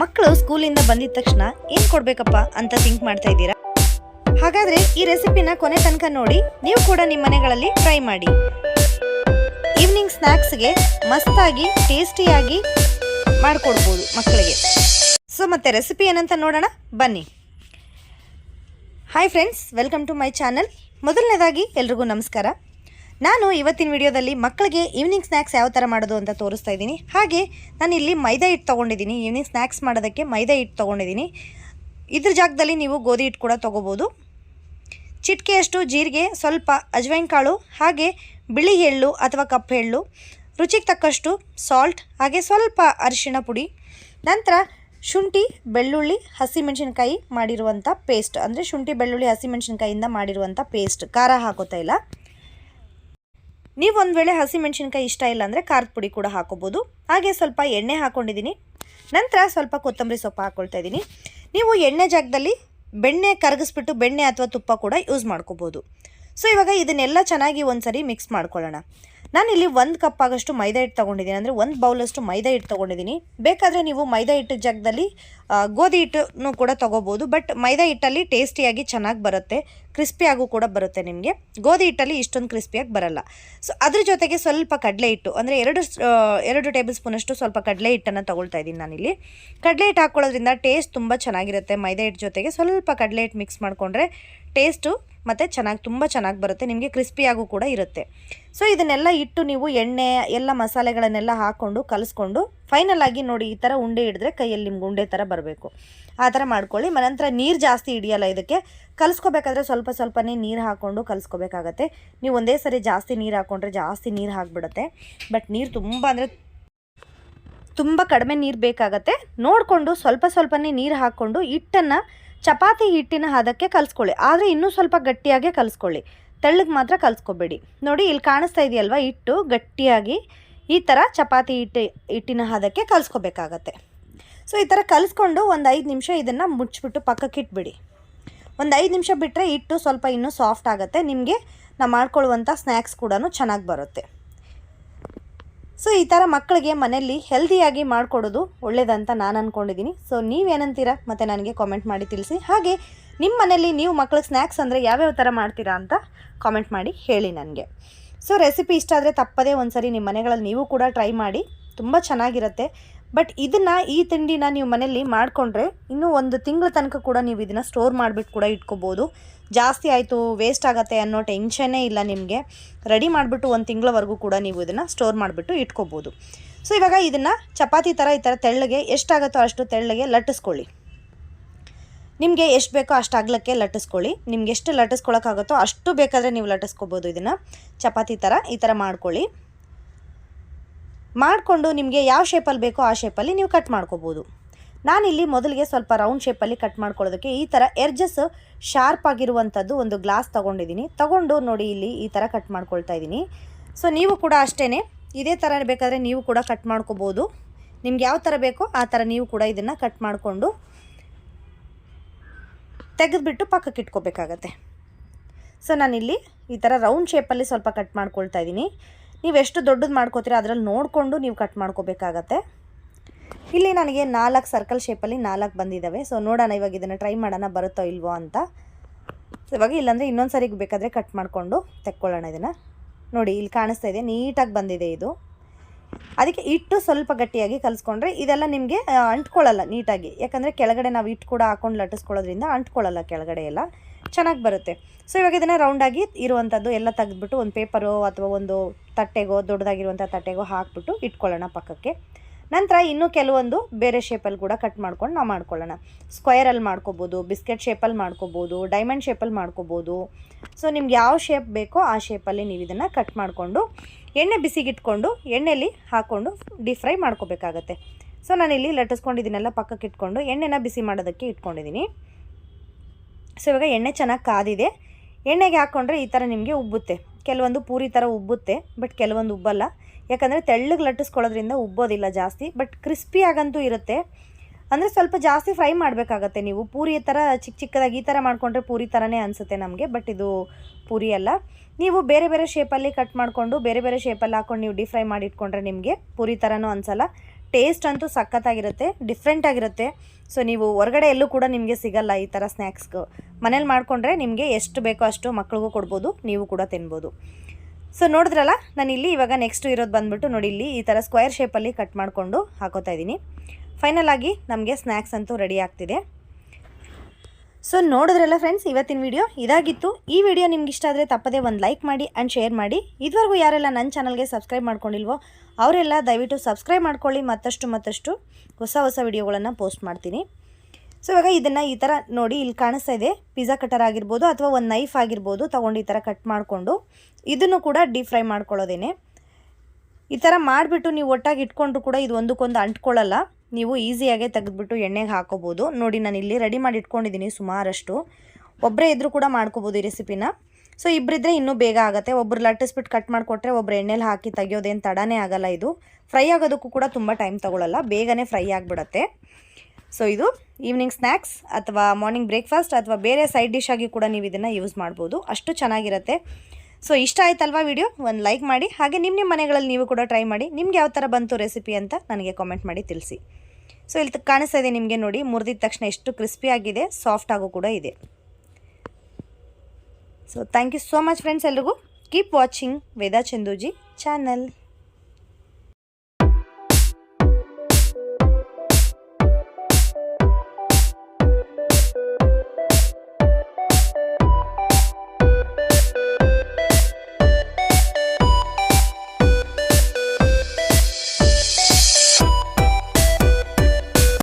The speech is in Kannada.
ಮಕ್ಕಳು ಸ್ಕೂಲಿಂದ ಬಂದಿದ ತಕ್ಷಣ ಏನು ಕೊಡಬೇಕಪ್ಪ ಅಂತ ಥಿಂಕ್ ಮಾಡ್ತಾ ಇದ್ದೀರಾ? ಹಾಗಾದ್ರೆ ಈ ರೆಸಿಪಿನ ಕೊನೆ ತನಕ ನೋಡಿ, ನೀವು ಕೂಡ ನಿಮ್ಮ ಮನೆಗಳಲ್ಲಿ ಟ್ರೈ ಮಾಡಿ. ಈವ್ನಿಂಗ್ ಸ್ನ್ಯಾಕ್ಸ್ಗೆ ಮಸ್ತಾಗಿ ಟೇಸ್ಟಿಯಾಗಿ ಮಾಡಿಕೊಡ್ಬೋದು ಮಕ್ಕಳಿಗೆ. ಸೊ ಮತ್ತೆ ರೆಸಿಪಿ ಏನಂತ ನೋಡೋಣ? ಬನ್ನಿ. Hi friends welcome to my channel ಮೊದಲನೇದಾಗಿ ಎಲ್ರಿಗೂ ನಮಸ್ಕಾರ. ನಾನು ಇವತ್ತಿನ ವಿಡಿಯೋದಲ್ಲಿ ಮಕ್ಕಳಿಗೆ ಈವ್ನಿಂಗ್ ಸ್ನ್ಯಾಕ್ಸ್ ಯಾವ ಥರ ಮಾಡೋದು ಅಂತ ತೋರಿಸ್ತಾ ಇದ್ದೀನಿ. ಹಾಗೆ ನಾನು ಇಲ್ಲಿ ಮೈದಾ ಹಿಟ್ಟು ತೊಗೊಂಡಿದ್ದೀನಿ. ಈವ್ನಿಂಗ್ ಸ್ನ್ಯಾಕ್ಸ್ ಮಾಡೋದಕ್ಕೆ ಮೈದಾ ಹಿಟ್ಟು ತೊಗೊಂಡಿದ್ದೀನಿ. ಇದ್ರ ಜಾಗದಲ್ಲಿ ನೀವು ಗೋಧಿ ಹಿಟ್ಟು ಕೂಡ ತೊಗೋಬೋದು. ಚಿಟಿಕೆಯಷ್ಟು ಜೀರಿಗೆ, ಸ್ವಲ್ಪ ಅಜ್ವೈನ್ ಕಾಳು, ಹಾಗೆ ಬಿಳಿ ಎಳ್ಳು ಅಥವಾ ಕಪ್ಪು ಎಳ್ಳು, ರುಚಿಗೆ ತಕ್ಕಷ್ಟು ಸಾಲ್ಟ್ ಹಾಗೆ ಸ್ವಲ್ಪ ಅರಿಶಿಣ ಪುಡಿ, ನಂತರ ಶುಂಠಿ, ಬೆಳ್ಳುಳ್ಳಿ, ಹಸಿಮೆಣಸಿನ್ಕಾಯಿ ಮಾಡಿರುವಂಥ ಪೇಸ್ಟ್ ಅಂದರೆ ಶುಂಠಿ, ಬೆಳ್ಳುಳ್ಳಿ ಹಸಿಮೆಣಸಿನ್ಕಾಯಿಂದ ಮಾಡಿರುವಂಥ ಪೇಸ್ಟ್ ಖಾರ ಹಾಕೋತಾ ಇಲ್ಲ. ನೀವು ಒಂದು ವೇಳೆ ಹಸಿಮೆಣಸಿನ್ಕಾಯಿ ಇಷ್ಟ ಇಲ್ಲ ಅಂದರೆ ಖಾರದ ಪುಡಿ ಕೂಡ ಹಾಕೋಬೋದು. ಹಾಗೆ ಸ್ವಲ್ಪ ಎಣ್ಣೆ ಹಾಕ್ಕೊಂಡಿದ್ದೀನಿ ನಂತರ ಸ್ವಲ್ಪ ಕೊತ್ತಂಬರಿ ಸೊಪ್ಪು ಹಾಕ್ಕೊಳ್ತಾ ಇದ್ದೀನಿ. ನೀವು ಎಣ್ಣೆ ಜಾಗದಲ್ಲಿ ಬೆಣ್ಣೆ ಕರಗಿಸ್ಬಿಟ್ಟು ಬೆಣ್ಣೆ ಅಥವಾ ತುಪ್ಪ ಕೂಡ ಯೂಸ್ ಮಾಡ್ಕೋಬೋದು. ಸೊ ಇವಾಗ ಇದನ್ನೆಲ್ಲ ಚೆನ್ನಾಗಿ ಒಂದ್ಸರಿ ಮಿಕ್ಸ್ ಮಾಡ್ಕೊಳ್ಳೋಣ. ನಾನಿಲ್ಲಿ ಒಂದು ಕಪ್ ಆಗಷ್ಟು ಮೈದಾ ಹಿಟ್ಟು ತೊಗೊಂಡಿದ್ದೀನಿ. ಅಂದರೆ ಒಂದು ಬೌಲಷ್ಟು ಮೈದಾ ಹಿಟ್ಟು ತೊಗೊಂಡಿದ್ದೀನಿ. ಬೇಕಾದರೆ ನೀವು ಮೈದಾ ಹಿಟ್ಟು ಜಾಗದಲ್ಲಿ ಗೋಧಿ ಹಿಟ್ಟನ್ನು ಕೂಡ ತೊಗೋಬೋದು. ಬಟ್ ಮೈದಾ ಹಿಟ್ಟಲ್ಲಿ ಟೇಸ್ಟಿಯಾಗಿ ಚೆನ್ನಾಗಿ ಬರುತ್ತೆ. ಕ್ರಿಸ್ಪಿಯಾಗೂ ಕೂಡ ಬರುತ್ತೆ ನಿಮಗೆ. ಗೋಧಿ ಹಿಟ್ಟಲ್ಲಿ ಇಷ್ಟೊಂದು ಕ್ರಿಸ್ಪಿಯಾಗಿ ಬರಲ್ಲ. ಸೊ ಅದ್ರ ಜೊತೆಗೆ ಸ್ವಲ್ಪ ಕಡಲೆ ಹಿಟ್ಟು. ಅಂದರೆ ಎರಡು ಎರಡು ಟೇಬಲ್ ಸ್ಪೂನಷ್ಟು ಸ್ವಲ್ಪ ಕಡಲೆ ಹಿಟ್ಟನ್ನು ತೊಗೊಳ್ತಾ ಇದ್ದೀನಿ ನಾನಿಲ್ಲಿ. ಕಡಲೆ ಹಿಟ್ಟು ಹಾಕ್ಕೊಳ್ಳೋದ್ರಿಂದ ಟೇಸ್ಟ್ ತುಂಬ ಚೆನ್ನಾಗಿರುತ್ತೆ ಮೈದಾ ಹಿಟ್ಟು ಜೊತೆಗೆ. ಸ್ವಲ್ಪ ಕಡಲೆ ಹಿಟ್ಟು ಮಿಕ್ಸ್ ಮಾಡಿಕೊಂಡ್ರೆ ಟೇಸ್ಟು ಮತ್ತು ಚೆನ್ನಾಗಿ, ತುಂಬ ಚೆನ್ನಾಗಿ ಬರುತ್ತೆ. ನಿಮಗೆ ಕ್ರಿಸ್ಪಿಯಾಗೂ ಕೂಡ ಇರುತ್ತೆ. ಸೊ ಇದನ್ನೆಲ್ಲ ಇಟ್ಟು ನೀವು ಎಣ್ಣೆ, ಎಲ್ಲ ಮಸಾಲೆಗಳನ್ನೆಲ್ಲ ಹಾಕ್ಕೊಂಡು ಕಲಿಸ್ಕೊಂಡು ಫೈನಲ್ ಆಗಿ ನೋಡಿ ಈ ಥರ ಉಂಡೆ ಹಿಡಿದ್ರೆ ಕೈಯಲ್ಲಿ ನಿಮ್ಗೆ ಉಂಡೆ ಥರ ಬರಬೇಕು. ಆ ಥರ ಮಾಡ್ಕೊಳ್ಳಿ. ಮನಂತರ ನಂತರ ನೀರು ಜಾಸ್ತಿ ಹಿಡಿಯಲ್ಲ ಇದಕ್ಕೆ. ಕಲಿಸ್ಕೋಬೇಕಾದ್ರೆ ಸ್ವಲ್ಪ ಸ್ವಲ್ಪನೇ ನೀರು ಹಾಕ್ಕೊಂಡು ಕಲಿಸ್ಕೋಬೇಕಾಗತ್ತೆ. ನೀವು ಒಂದೇ ಸರಿ ಜಾಸ್ತಿ ನೀರು ಹಾಕ್ಕೊಂಡ್ರೆ ಜಾಸ್ತಿ ನೀರು ಹಾಕ್ಬಿಡುತ್ತೆ. ಬಟ್ ನೀರು ತುಂಬ ಅಂದರೆ ತುಂಬ ಕಡಿಮೆ ನೀರು ಬೇಕಾಗತ್ತೆ. ನೋಡಿಕೊಂಡು ಸ್ವಲ್ಪ ಸ್ವಲ್ಪನೇ ನೀರು ಹಾಕ್ಕೊಂಡು ಹಿಟ್ಟನ್ನು ಚಪಾತಿ ಹಿಟ್ಟಿನ ಹದಕ್ಕೆ ಕಲಿಸ್ಕೊಳ್ಳಿ. ಆದರೆ ಇನ್ನೂ ಸ್ವಲ್ಪ ಗಟ್ಟಿಯಾಗೆ ಕಲಿಸ್ಕೊಳ್ಳಿ. ತೆಳ್ಳಗೆ ಮಾತ್ರ ಕಲಿಸ್ಕೊಬೇಡಿ. ನೋಡಿ, ಇಲ್ಲಿ ಕಾಣಿಸ್ತಾ ಇದೆಯಲ್ವ ಹಿಟ್ಟು? ಗಟ್ಟಿಯಾಗಿ ಈ ಥರ ಚಪಾತಿ ಹಿಟ್ಟು, ಹಿಟ್ಟಿನ ಹದಕ್ಕೆ ಕಲಿಸ್ಕೋಬೇಕಾಗತ್ತೆ. ಸೊ ಈ ಥರ ಕಲಿಸ್ಕೊಂಡು ಒಂದು ಐದು ನಿಮಿಷ ಇದನ್ನು ಮುಚ್ಚಿಬಿಟ್ಟು ಪಕ್ಕಕ್ಕೆ ಇಟ್ಬಿಡಿ. ಒಂದು ಐದು ನಿಮಿಷ ಬಿಟ್ಟರೆ ಹಿಟ್ಟು ಸ್ವಲ್ಪ ಇನ್ನೂ ಸಾಫ್ಟ್ ಆಗುತ್ತೆ. ನಿಮಗೆ ನಾವು ಮಾಡ್ಕೊಳ್ಳುವಂಥ ಸ್ನ್ಯಾಕ್ಸ್ ಕೂಡ ಚೆನ್ನಾಗಿ ಬರುತ್ತೆ. ಸೊ ಈ ಥರ ಮಕ್ಕಳಿಗೆ ಮನೆಯಲ್ಲಿ ಹೆಲ್ದಿಯಾಗಿ ಮಾಡಿಕೊಡೋದು ಒಳ್ಳೇದಂತ ನಾನು ಅಂದ್ಕೊಂಡಿದ್ದೀನಿ ಸೊ ನೀವೇನಂತೀರಾ? ಮತ್ತು ನನಗೆ ಕಾಮೆಂಟ್ ಮಾಡಿ ತಿಳಿಸಿ. ಹಾಗೆ ನಿಮ್ಮ ಮನೆಯಲ್ಲಿ ನೀವು ಮಕ್ಳಿಗೆ ಸ್ನ್ಯಾಕ್ಸ್ ಅಂದರೆ ಯಾವ್ಯಾವ ಥರ ಮಾಡ್ತೀರಾ ಅಂತ ಕಾಮೆಂಟ್ ಮಾಡಿ ಹೇಳಿ ನನಗೆ. ಸೊ ರೆಸಿಪಿ ಇಷ್ಟ ಆದರೆ ತಪ್ಪದೇ ಒಂದ್ಸರಿ ನಿಮ್ಮ ಮನೆಗಳಲ್ಲಿ ನೀವು ಕೂಡ ಟ್ರೈ ಮಾಡಿ. ತುಂಬ ಚೆನ್ನಾಗಿರುತ್ತೆ. ಬಟ್ ಇದನ್ನು ಈ ತಿಂಡಿನ ನೀವು ಮನೆಯಲ್ಲಿ ಮಾಡಿಕೊಂಡ್ರೆ ಇನ್ನೂ ಒಂದು ತಿಂಗಳ ತನಕ ಕೂಡ ನೀವು ಇದನ್ನು ಸ್ಟೋರ್ ಮಾಡಿಬಿಟ್ಟು ಕೂಡ ಇಟ್ಕೋಬೋದು. ಜಾಸ್ತಿ ಆಯಿತು ವೇಸ್ಟ್ ಆಗುತ್ತೆ ಅನ್ನೋ ಟೆನ್ಷನ್ನೇ ಇಲ್ಲ ನಿಮಗೆ. ರೆಡಿ ಮಾಡಿಬಿಟ್ಟು ಒಂದು ತಿಂಗಳವರೆಗೂ ಕೂಡ ನೀವು ಇದನ್ನು ಸ್ಟೋರ್ ಮಾಡಿಬಿಟ್ಟು ಇಟ್ಕೋಬೋದು. ಸೊ ಇವಾಗ ಇದನ್ನು ಚಪಾತಿ ಥರ ಈ ಥರ ತೆಳ್ಳಗೆ ಎಷ್ಟಾಗುತ್ತೋ ಅಷ್ಟು ತೆಳ್ಳಗೆ ಲಟ್ಟಿಸ್ಕೊಳ್ಳಿ. ನಿಮಗೆ ಎಷ್ಟು ಬೇಕೋ ಅಷ್ಟು ಅಗಲಕ್ಕೆ ಲಟ್ಟಿಸ್ಕೊಳ್ಳಿ. ನಿಮ್ಗೆ ಎಷ್ಟು ಲಟ್ಟಿಸ್ಕೊಳಕ್ಕಾಗುತ್ತೋ ಅಷ್ಟು ಬೇಕಾದರೆ ನೀವು ಲಟ್ಟಿಸ್ಕೋಬೋದು ಇದನ್ನು. ಚಪಾತಿ ಥರ ಈ ಥರ ಮಾಡ್ಕೊಳ್ಳಿ. ಮಾಡಿಕೊಂಡು ನಿಮಗೆ ಯಾವ ಶೇಪಲ್ಲಿ ಬೇಕೋ ಆ ಶೇಪಲ್ಲಿ ನೀವು ಕಟ್ ಮಾಡ್ಕೋಬೋದು. ನಾನಿಲ್ಲಿ ಮೊದಲಿಗೆ ಸ್ವಲ್ಪ ರೌಂಡ್ ಶೇಪಲ್ಲಿ ಕಟ್ ಮಾಡ್ಕೊಳ್ಳೋದಕ್ಕೆ ಈ ಥರ ಎರ್ಜಸ್ ಶಾರ್ಪ್ ಆಗಿರುವಂಥದ್ದು ಒಂದು ಗ್ಲಾಸ್ ತೊಗೊಂಡಿದ್ದೀನಿ. ತಗೊಂಡು ನೋಡಿ ಇಲ್ಲಿ ಈ ಥರ ಕಟ್ ಮಾಡ್ಕೊಳ್ತಾ ಇದ್ದೀನಿ. ಸೊ ನೀವು ಕೂಡ ಅಷ್ಟೇ ಇದೇ ಥರ ಬೇಕಾದರೆ ನೀವು ಕೂಡ ಕಟ್ ಮಾಡ್ಕೋಬೋದು. ನಿಮ್ಗೆ ಯಾವ ಥರ ಬೇಕೋ ಆ ಥರ ನೀವು ಕೂಡ ಇದನ್ನು ಕಟ್ ಮಾಡಿಕೊಂಡು ತೆಗೆದುಬಿಟ್ಟು ಪಕ್ಕಕ್ಕೆ ಇಟ್ಕೋಬೇಕಾಗತ್ತೆ. ಸೊ ನಾನಿಲ್ಲಿ ಈ ಥರ ರೌಂಡ್ ಶೇಪಲ್ಲಿ ಸ್ವಲ್ಪ ಕಟ್ ಮಾಡ್ಕೊಳ್ತಾ ಇದ್ದೀನಿ. ನೀವು ಎಷ್ಟು ದೊಡ್ಡದು ಮಾಡ್ಕೋತೀರ ಅದರಲ್ಲಿ ನೋಡಿಕೊಂಡು ನೀವು ಕಟ್ ಮಾಡ್ಕೋಬೇಕಾಗತ್ತೆ. ಇಲ್ಲಿ ನನಗೆ ನಾಲ್ಕು ಸರ್ಕಲ್ ಶೇಪಲ್ಲಿ ನಾಲ್ಕು ಬಂದಿದ್ದಾವೆ ಸೊ ನೋಡೋಣ ಇವಾಗ ಇದನ್ನು ಟ್ರೈ ಮಾಡೋಣ ಬರುತ್ತೋ ಇಲ್ವೋ ಅಂತ. ಇವಾಗ ಇಲ್ಲಾಂದರೆ ಇನ್ನೊಂದು ಸರಿಗೆ ಬೇಕಾದರೆ ಕಟ್ ಮಾಡಿಕೊಂಡು ತೆಕ್ಕೊಳ್ಳೋಣ ಇದನ್ನು. ನೋಡಿ, ಇಲ್ಲಿ ಕಾಣಿಸ್ತಾ ಇದೆ, ನೀಟಾಗಿ ಬಂದಿದೆ ಇದು. ಅದಕ್ಕೆ ಹಿಟ್ಟು ಸ್ವಲ್ಪ ಗಟ್ಟಿಯಾಗಿ ಕಲಿಸ್ಕೊಂಡ್ರೆ ಇದೆಲ್ಲ ನಿಮಗೆ ಅಂಟ್ಕೊಳ್ಳಲ್ಲ ನೀಟಾಗಿ. ಯಾಕಂದರೆ ಕೆಳಗಡೆ ನಾವು ಹಿಟ್ಟು ಕೂಡ ಹಾಕೊಂಡು ಲಟ್ಟಿಸ್ಕೊಳ್ಳೋದ್ರಿಂದ ಅಂಟ್ಕೊಳ್ಳಲ್ಲ ಕೆಳಗಡೆ ಎಲ್ಲ. ಚೆನ್ನಾಗಿ ಬರುತ್ತೆ. ಸೊ ಇವಾಗ ಇದನ್ನು ರೌಂಡಾಗಿ ಇರುವಂಥದ್ದು ಎಲ್ಲ ತೆಗೆದ್ಬಿಟ್ಟು ಒಂದು ಪೇಪರು ಅಥವಾ ಒಂದು ತಟ್ಟೆಗೋ ದೊಡ್ಡದಾಗಿರುವಂಥ ತಟ್ಟೆಗೋ ಹಾಕ್ಬಿಟ್ಟು ಇಟ್ಕೊಳ್ಳೋಣ ಪಕ್ಕಕ್ಕೆ. ನಂತರ ಇನ್ನೂ ಕೆಲವೊಂದು ಬೇರೆ ಶೇಪಲ್ಲಿ ಕೂಡ ಕಟ್ ಮಾಡ್ಕೊಂಡು ನಾವು ಮಾಡ್ಕೊಳ್ಳೋಣ. ಸ್ಕ್ವಯರಲ್ಲಿ ಮಾಡ್ಕೋಬೋದು ಬಿಸ್ಕೆಟ್ ಶೇಪಲ್ಲಿ ಮಾಡ್ಕೋಬೋದು ಡೈಮಂಡ್ ಶೇಪಲ್ಲಿ ಮಾಡ್ಕೋಬೋದು. ಸೊ ನಿಮ್ಗೆ ಯಾವ ಶೇಪ್ ಬೇಕೋ ಆ ಶೇಪಲ್ಲಿ ನೀವು ಇದನ್ನು ಕಟ್ ಮಾಡಿಕೊಂಡು ಎಣ್ಣೆ ಬಿಸಿಗಿಟ್ಕೊಂಡು ಎಣ್ಣೆಯಲ್ಲಿ ಹಾಕ್ಕೊಂಡು ಡೀಪ್ ಫ್ರೈ ಮಾಡ್ಕೋಬೇಕಾಗತ್ತೆ. ಸೊ ನಾನಿಲ್ಲಿ ಲಟ್ಟಿಸ್ಕೊಂಡಿದ್ದೀನೆಲ್ಲ, ಪಕ್ಕಕ್ಕೆ ಇಟ್ಕೊಂಡು, ಎಣ್ಣೆನ ಬಿಸಿ ಮಾಡೋದಕ್ಕೆ ಇಟ್ಕೊಂಡಿದ್ದೀನಿ. ಸೊ ಇವಾಗ ಎಣ್ಣೆ ಚೆನ್ನಾಗಿ ಕಾದಿದೆ. ಎಣ್ಣೆಗೆ ಹಾಕ್ಕೊಂಡ್ರೆ ಈ ಥರ ನಿಮಗೆ ಉಬ್ಬುತ್ತೆ. ಕೆಲವೊಂದು ಪೂರಿ ಥರ ಉಬ್ಬುತ್ತೆ, ಬಟ್ ಕೆಲವೊಂದು ಉಬ್ಬಲ್ಲ. ಯಾಕಂದರೆ ತೆಳ್ಳಗೆ ಲಟ್ಟಿಸ್ಕೊಳ್ಳೋದ್ರಿಂದ ಉಬ್ಬೋದಿಲ್ಲ ಜಾಸ್ತಿ, ಬಟ್ ಕ್ರಿಸ್ಪಿಯಾಗಂತೂ ಇರುತ್ತೆ. ಅಂದರೆ ಸ್ವಲ್ಪ ಜಾಸ್ತಿ ಫ್ರೈ ಮಾಡಬೇಕಾಗತ್ತೆ ನೀವು. ಪೂರಿ ಥರ ಚಿಕ್ಕ ಚಿಕ್ಕದಾಗಿ ಈ ಥರ ಮಾಡಿಕೊಂಡ್ರೆ ಪೂರಿ ಥರನೇ ಅನಿಸುತ್ತೆ ನಮಗೆ ಬಟ್ ಇದು ಪೂರಿ ಅಲ್ಲ. ನೀವು ಬೇರೆ ಬೇರೆ ಶೇಪಲ್ಲಿ ಕಟ್ ಮಾಡಿಕೊಂಡು ಬೇರೆ ಬೇರೆ ಶೇಪಲ್ಲಿ ಹಾಕ್ಕೊಂಡು ನೀವು ಡೀಪ್ ಫ್ರೈ ಮಾಡಿ ಇಟ್ಕೊಂಡ್ರೆ ನಿಮಗೆ ಪೂರಿ ಥರನೂ ಅನಿಸಲ್ಲ. ಟೇಸ್ಟ್ ಅಂತೂ ಸಖತ್ತಾಗಿರುತ್ತೆ ಡಿಫ್ರೆಂಟಾಗಿರುತ್ತೆ ಸೊ ನೀವು ಹೊರಗಡೆ ಎಲ್ಲೂ ಕೂಡ ನಿಮಗೆ ಸಿಗಲ್ಲ ಈ ಥರ ಸ್ನ್ಯಾಕ್ಸ್ಗೆ ಮನೇಲಿ ಮಾಡಿಕೊಂಡ್ರೆ ನಿಮಗೆ ಎಷ್ಟು ಬೇಕೋ ಅಷ್ಟು ಮಕ್ಳಿಗೂ ಕೊಡ್ಬೋದು, ನೀವು ಕೂಡ ತಿನ್ಬೋದು. ಸೊ ನೋಡಿದ್ರಲ್ಲ ನಾನು ಇಲ್ಲಿ ಇವಾಗ ನೆಕ್ಸ್ಟ್ ಇರೋದು ಬಂದುಬಿಟ್ಟು ನೋಡಿ, ಇಲ್ಲಿ ಈ ಥರ ಸ್ಕ್ವೇರ್ ಶೇಪಲ್ಲಿ ಕಟ್ ಮಾಡಿಕೊಂಡು ಹಾಕೋತಾ ಇದ್ದೀನಿ. ಫೈನಲ್ ಆಗಿ ನಮಗೆ ಸ್ನ್ಯಾಕ್ಸ್ ಅಂತೂ ರೆಡಿ ಆಗ್ತಿದೆ. ಸೊ ನೋಡಿದ್ರಲ್ಲ ಫ್ರೆಂಡ್ಸ್ ಇವತ್ತಿನ ವಿಡಿಯೋ ಇದಾಗಿತ್ತು. ಈ ವಿಡಿಯೋ ನಿಮ್ಗೆ ಇಷ್ಟ ಆದರೆ ತಪ್ಪದೇ ಒಂದು ಲೈಕ್ ಮಾಡಿ ಆ್ಯಂಡ್ ಶೇರ್ ಮಾಡಿ. ಇದುವರೆಗೂ ಯಾರೆಲ್ಲ ನನ್ನ ಚಾನಲ್ಗೆ ಸಬ್ಸ್ಕ್ರೈಬ್ ಮಾಡ್ಕೊಂಡಿಲ್ವೋ, ಅವರೆಲ್ಲ ದಯವಿಟ್ಟು ಸಬ್ಸ್ಕ್ರೈಬ್ ಮಾಡ್ಕೊಳ್ಳಿ. ಮತ್ತಷ್ಟು ಮತ್ತಷ್ಟು ಹೊಸ ಹೊಸ ವಿಡಿಯೋಗಳನ್ನು ಪೋಸ್ಟ್ ಮಾಡ್ತೀನಿ. ಸೊ ಇವಾಗ ಇದನ್ನು ಈ ಥರ ನೋಡಿ ಇಲ್ಲಿ ಕಾಣಿಸ್ತಾ ಇದೆ. ಪಿಜ್ಜಾ ಕಟರ್ ಆಗಿರ್ಬೋದು ಅಥವಾ ಒಂದು ನೈಫ್ ಆಗಿರ್ಬೋದು ತೊಗೊಂಡು ಈ ಥರ ಕಟ್ ಮಾಡಿಕೊಂಡು ಇದನ್ನು ಕೂಡ ಡೀಪ್ ಫ್ರೈ ಮಾಡ್ಕೊಳ್ಳೋದೇನೆ. ಈ ಥರ ಮಾಡಿಬಿಟ್ಟು ನೀವು ಒಟ್ಟಾಗಿ ಇಟ್ಕೊಂಡ್ರು ಕೂಡ ಇದು ಒಂದಕ್ಕೊಂದು ಅಂಟ್ಕೊಳ್ಳಲ್ಲ. ನೀವು ಈಸಿಯಾಗೆ ತೆಗೆದುಬಿಟ್ಟು ಎಣ್ಣೆಗೆ ಹಾಕೋಬೋದು. ನೋಡಿ, ನಾನು ಇಲ್ಲಿ ರೆಡಿ ಮಾಡಿ ಇಟ್ಕೊಂಡಿದ್ದೀನಿ ಸುಮಾರಷ್ಟು. ಒಬ್ಬರೇ ಇದ್ದರೂ ಕೂಡ ಮಾಡ್ಕೋಬೋದು ಈ ರೆಸಿಪಿನ ಸೊ ಇಬ್ಬರಿದ್ರೆ ಇನ್ನೂ ಬೇಗ ಆಗುತ್ತೆ. ಒಬ್ರು ಲಟ್ಟಿಸ್ಬಿಟ್ಟು ಕಟ್ ಮಾಡಿಕೊಟ್ರೆ ಒಬ್ರು ಎಣ್ಣೆಲಿ ಹಾಕಿ ತೆಗೆಯೋದೇನು ತಡನೇ ಆಗಲ್ಲ ಇದು. ಫ್ರೈ ಆಗೋದಕ್ಕೂ ಕೂಡ ತುಂಬ ಟೈಮ್ ತಗೊಳ್ಳಲ್ಲ ಬೇಗನೆ ಫ್ರೈ ಆಗಿಬಿಡತ್ತೆ. ಸೊ ಇದು ಈವ್ನಿಂಗ್ ಸ್ನ್ಯಾಕ್ಸ್ ಅಥವಾ ಮಾರ್ನಿಂಗ್ ಬ್ರೇಕ್ಫಾಸ್ಟ್ ಅಥವಾ ಬೇರೆ ಸೈಡ್ ಡಿಶ್ ಆಗಿ ಕೂಡ ನೀವು ಇದನ್ನು ಯೂಸ್ ಮಾಡ್ಬೋದು. ಅಷ್ಟು ಚೆನ್ನಾಗಿರುತ್ತೆ. ಸೊ ಇಷ್ಟ ಆಯ್ತಲ್ವಾ ವಿಡಿಯೋ ಒಂದು ಲೈಕ್ ಮಾಡಿ. ಹಾಗೆ ನಿಮ್ಮ ನಿಮ್ಮ ಮನೆಗಳಲ್ಲಿ ನೀವು ಕೂಡ ಟ್ರೈ ಮಾಡಿ. ನಿಮ್ಗೆ ಯಾವ ಥರ ಬಂತು ರೆಸಿಪಿ ಅಂತ ನನಗೆ ಕಾಮೆಂಟ್ ಮಾಡಿ ತಿಳಿಸಿ. ಸೊ ಇಲ್ಲಿ ಕಾಣಿಸ್ತಾ ಇದೆ ನಿಮಗೆ ನೋಡಿ. ಮುರಿದಿದ ತಕ್ಷಣ ಎಷ್ಟು ಕ್ರಿಸ್ಪಿ ಆಗಿದೆ ಸಾಫ್ಟ್ ಆಗೂ ಕೂಡ ಇದೆ. So thank you so much friends ಎಲ್ರಿಗೂ. Keep watching Veda Chanduji channel